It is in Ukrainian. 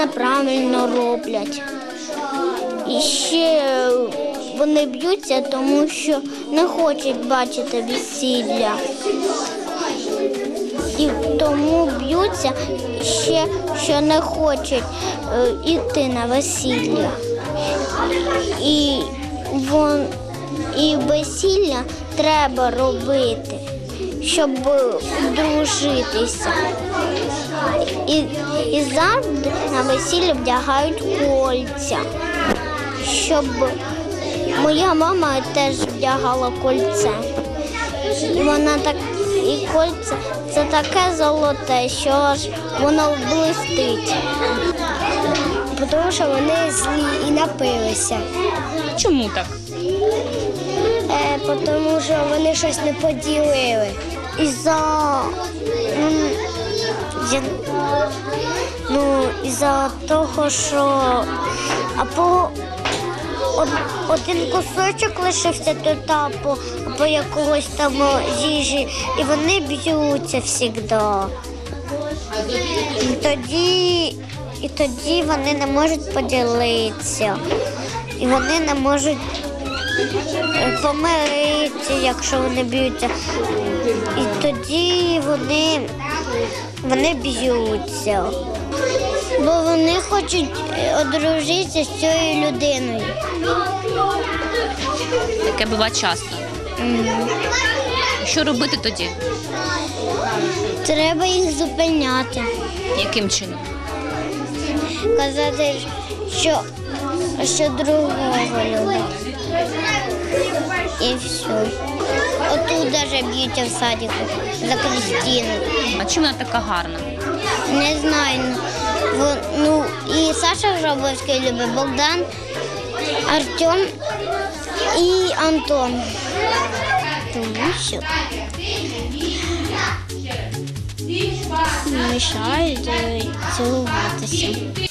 неправильно роблять. І ще вони б'ються, тому що не хочуть бачити весілля. І тому б'ються ще, що не хочуть е, йти на весілля. І, вон, і весілля треба робити, щоб дружитися. І, і завжди на весілля вдягають кольця. Щоб моя мама теж вдягала кольце. І вона так, і кольце це таке золоте, що аж воно блистить. Тому що вони злі і напилися. Чому так? Е, тому що вони щось не поділили. Із-за м, я- ну, із-за того, що або од- один кусочок лишився тут, або, або якогось там їжі, і вони б'ються завжди. І тоді, і тоді вони не можуть поділитися. І вони не можуть е, помиритися, якщо вони б'ються. І тоді вони, вони б'ються. Бо вони хочуть е, одружитися з цією людиною. Таке буває часто. Що робити тоді? Треба їх зупиняти. Яким чином? Казати, що, що другого любить. І все. Отут навіть б'ються в садіку за Крістіну. А чим вона така гарна? Не знаю. Ну, і Саша Гробовський любить Богдан, Артем і Антон. Тому що мішають е, цілуватися.